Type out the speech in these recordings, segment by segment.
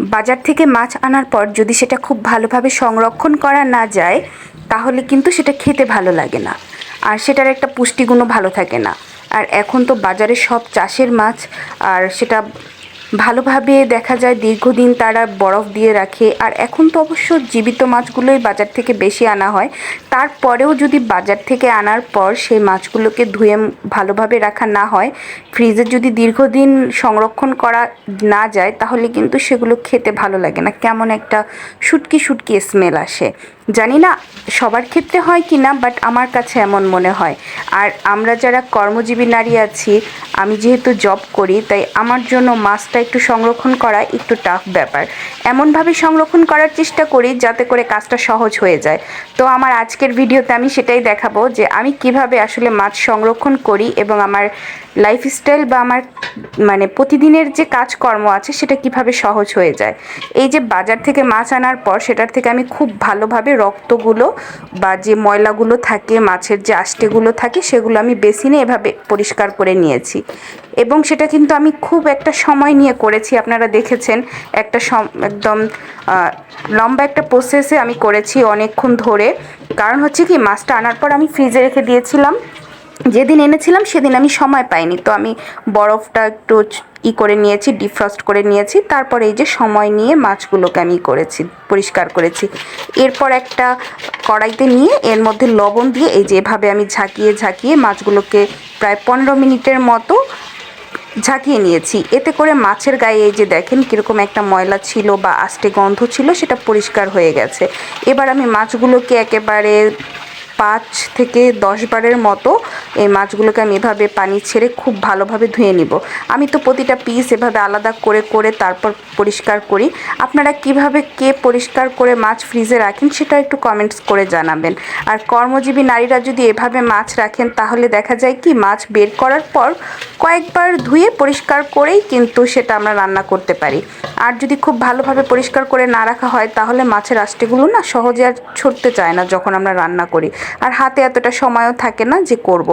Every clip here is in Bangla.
বাজার থেকে মাছ আনার পর যদি সেটা খুব ভালোভাবে সংরক্ষণ করা না যায়, তাহলে কিন্তু সেটা খেতে ভালো লাগে না। আর সেটার একটা পুষ্টিগুণও ভালো থাকে না। আর এখন তো বাজারে সব চাষের মাছ, আর সেটা ভালোভাবে দেখা যায় দীর্ঘদিন তারা বরফ দিয়ে রাখে, আর এখন তো অবশ্য জীবিত মাছগুলোই বাজার থেকে বেশি আনা হয়। তারপরেও যদি বাজার থেকে আনার পর সেই মাছগুলোকে ধুয়ে ভালোভাবে রাখা না হয়, ফ্রিজে যদি দীর্ঘদিন সংরক্ষণ করা না যায়, তাহলে কিন্তু সেগুলো খেতে ভালো লাগে না। কেমন একটা শুটকি শুটকি স্মেল আসে। জানি না, সবার ক্ষেত্রে হয় কি না বাট আমার কাছে এমন মনে হয়। আর আমরা যারা কর্মজীবী নারী আছি, আমি যেহেতু জব করি, তাই আমার জন্য মাছটা একটু সংরক্ষণ করা একটু টাফ ব্যাপার। এমনভাবে সংরক্ষণ করার চেষ্টা করি যাতে করে কাজটা সহজ হয়ে যায়। তো আমার আজকের ভিডিওতে আমি সেটাই দেখাবো যে আমি কীভাবে আসলে মাছ সংরক্ষণ করি এবং আমার লাইফস্টাইল বা আমার মানে প্রতিদিনের যে কাজকর্ম আছে, সেটা কীভাবে সহজ হয়ে যায়। এই যে বাজার থেকে মাছ আনার পর, সেটার থেকে আমি খুব ভালোভাবে রক্তগুলো বা যে ময়লাগুলো থাকে, মাছের যে আষ্টেগুলো থাকে, সেগুলো আমি বেসিনে এভাবে পরিষ্কার করে নিয়েছি। এবং সেটা কিন্তু আমি খুব একটা সময় নিয়ে করেছি। আপনারা দেখেছেন, একটা একদম লম্বা একটা প্রসেসে আমি করেছি অনেকক্ষণ ধরে। কারণ হচ্ছে কি, মাছটা আনার পর আমি ফ্রিজে রেখে দিয়েছিলাম। যেদিন এনেছিলাম সেদিন আমি সময় পাইনি। তো আমি বরফটা একটু ই করে নিয়েছি ডিফ্রস্ট করে নিয়েছি। তারপরে এই যে সময় নিয়ে মাছগুলোকে আমি করেছি, পরিষ্কার করেছি। এরপর একটা কড়াইতে নিয়ে এর মধ্যে লবণ দিয়ে এই যে এভাবে আমি ঝাঁকিয়ে ঝাঁকিয়ে মাছগুলোকে প্রায় পনেরো মিনিটের মতো ঝাঁকিয়ে নিয়েছি। এতে করে মাছের গায়ে এই যে দেখেন কীরকম একটা ময়লা ছিল বা আষ্টে গন্ধ ছিল, সেটা পরিষ্কার হয়ে গেছে। এবার আমি মাছগুলোকে একেবারে পাঁচ থেকে দশ বারের মতো এই মাছগুলোকে আমি এভাবে পানি ছেড়ে খুব ভালোভাবে ধুয়ে নিব। আমি তো প্রতিটা পিস এভাবে আলাদা করে করে তারপর পরিষ্কার করি। আপনারা কীভাবে কে পরিষ্কার করে মাছ ফ্রিজে রাখেন সেটা একটু কমেন্টস করে জানাবেন। আর কর্মজীবী নারীরা যদি এভাবে মাছ রাখেন, তাহলে দেখা যায় কি মাছ বের করার পর কয়েকবার ধুয়ে পরিষ্কার করেই কিন্তু সেটা আমরা রান্না করতে পারি। আর যদি খুব ভালোভাবে পরিষ্কার করে না রাখা হয়, তাহলে মাছের আষ্টেগুলো না সহজে আর ছড়তে চায় না যখন আমরা রান্না করি। আর হাতে এতটা সময়ও থাকে না যে করব।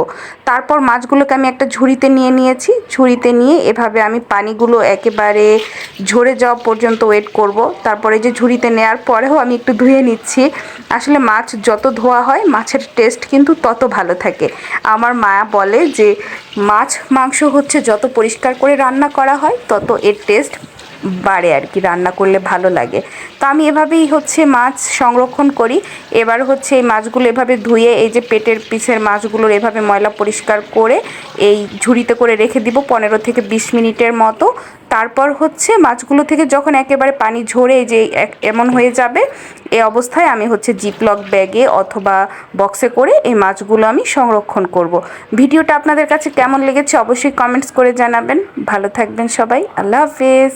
তারপর মাছগুলোকে আমি একটা ঝুড়িতে নিয়ে নিয়েছি ঝুড়িতে নিয়ে এভাবে আমি পানিগুলো একেবারে ঝরে যাওয়া পর্যন্ত ওয়েট করব। তারপরে যে ঝুড়িতে নেওয়ার পরেও আমি একটু ধুয়ে নিচ্ছি আসলে মাছ যত ধোয়া হয়, মাছের টেস্ট কিন্তু তত ভালো থাকে আমার মায়া বলে যে মাছ, মাংস হচ্ছে যত পরিষ্কার করে রান্না করা হয়, তত এর টেস্ট বাড়ে আর কি, রান্না করলে ভালো লাগে। তো আমি এভাবেই হচ্ছে মাছ সংরক্ষণ করি। এবার হচ্ছে এই মাছগুলো এভাবে ধুয়ে, এই যে পেটের পিছের মাছগুলোর এভাবে ময়লা পরিষ্কার করে এই ঝুড়িতে করে রেখে দিব পনেরো থেকে বিশ মিনিটের মতো। তারপর হচ্ছে মাছগুলো থেকে যখন একেবারে পানি ঝরে যে এমন হয়ে যাবে এ অবস্থায় আমি হচ্ছে জিপলক ব্যাগে অথবা বক্সে করে এই মাছগুলো আমি সংরক্ষণ করব। ভিডিওটা আপনাদের কাছে কেমন লেগেছে অবশ্যই কমেন্টস করে জানাবেন। ভালো থাকবেন সবাই, আল্লাহ হাফেজ।